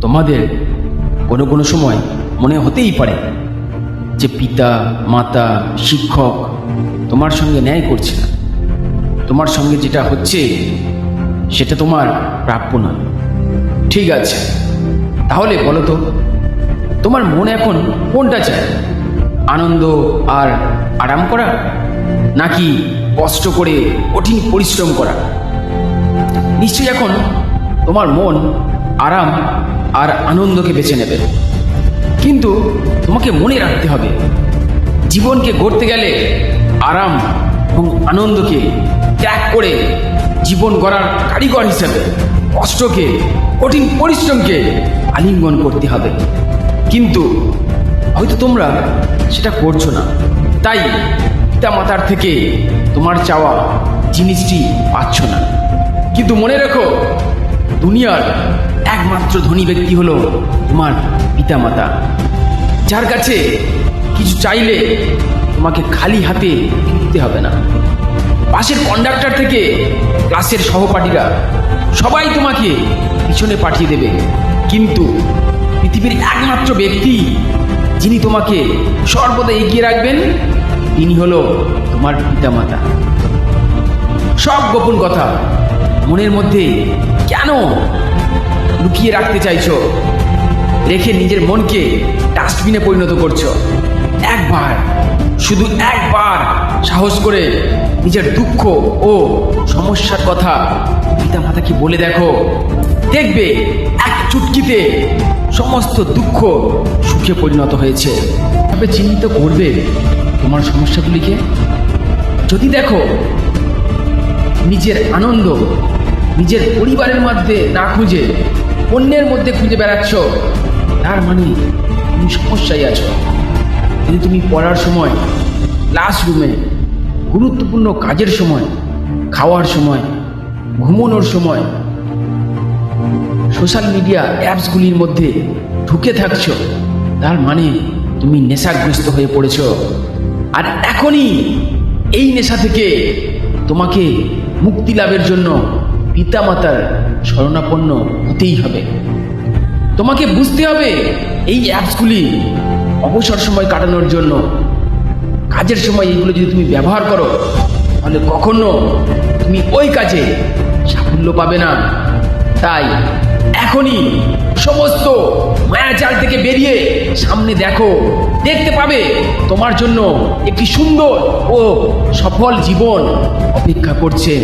তোমাদের কোনো কোনো সময় মনে হতেই পারে যে পিতা, মাতা, শিক্ষক তোমার সঙ্গে ন্যায় করছে না। তোমার সঙ্গে যেটা হচ্ছে সেটা তোমার প্রাপ্য না। ঠিক আছে, তাহলে বলো তো, তোমার মন এখন কোনটা চায়? আনন্দ আর আরাম করা নাকি কষ্ট করে কঠিন পরিশ্রম করা? নিশ্চয়ই এখন তোমার মন আরাম আর আনন্দকে বেছে নেবে। কিন্তু তোমাকে মনে রাখতে হবে, জীবনকে গড়তে গেলে আরাম এবং আনন্দকে ত্যাগ করে জীবন গড়ার কারিগর হিসেবে কষ্টকে, কঠিন পরিশ্রমকে আলিঙ্গন করতে হবে। কিন্তু হয়তো তোমরা সেটা করছ না। তাই পিতা মাতার থেকে তোমার চাওয়া জিনিসটি পাচ্ছ না। কিন্তু মনে রেখো দুনিয়ার একমাত্র ধনী ব্যক্তি হলো তোমার পিতামাতা। যার কাছে কিছু চাইলে তোমাকে খালি হাতে ফিরতে হবে না। বাসের কন্ডাক্টর থেকে ক্লাসের সহপাঠীরা সবাই তোমাকে পিছনে পাঠিয়ে দেবে। কিন্তু পৃথিবীর একমাত্র ব্যক্তি যিনি তোমাকে সর্বদা এগিয়ে রাখবেন, তিনি হলো তোমার পিতামাতা। সব গোপন কথা মনের মধ্যে কেন লুকিয়ে রাখতে চাইছো? রেখে নিজের মনকে ডাস্টবিনে পরিণত করছ। একবার, শুধু একবার সাহস করে নিজের দুঃখ ও সমস্যার কথা পিতা মাতাকে বলে দেখো। দেখবে এক চুটকিতে সমস্ত দুঃখ সুখে পরিণত হয়েছে। তবে চিহ্নিত করবে তোমার সমস্যাগুলিকে? যদি দেখো নিজের আনন্দ, নিজের পরিবারের মধ্যে না খুঁজে, অন্যের মধ্যে খুঁজে বেড়াচ্ছ, তার মানে তুমি সমস্যায় আছো। যদি তুমি পড়ার সময় ক্লাসরুমে গুরুত্বপূর্ণ কাজের সময়, খাওয়ার সময়, ঘুমানোর সময় সোশ্যাল মিডিয়া অ্যাপসগুলির মধ্যে ঢুকে থাকছো, তার মানে তুমি নেশাগ্রস্ত হয়ে পড়েছ। আর এখনই এই নেশা থেকে তোমাকে মুক্তি লাভের জন্য পিতামাতার শরণাপন্ন হতেই হবে। তোমাকে বুঝতে হবে, এই অ্যাপসগুলি অবসর সময় কাটানোর জন্য, কাজের সময় এইগুলো যদি তুমি ব্যবহার করো, তাহলে কখনো তুমি ওই কাজে সাফল্য পাবে না। তাই এখনই সমস্ত মায়াজাল থেকে বেরিয়ে সামনে দেখো, দেখতে পাবে তোমার জন্য একটি সুন্দর ও সফল জীবন অপেক্ষা করছে।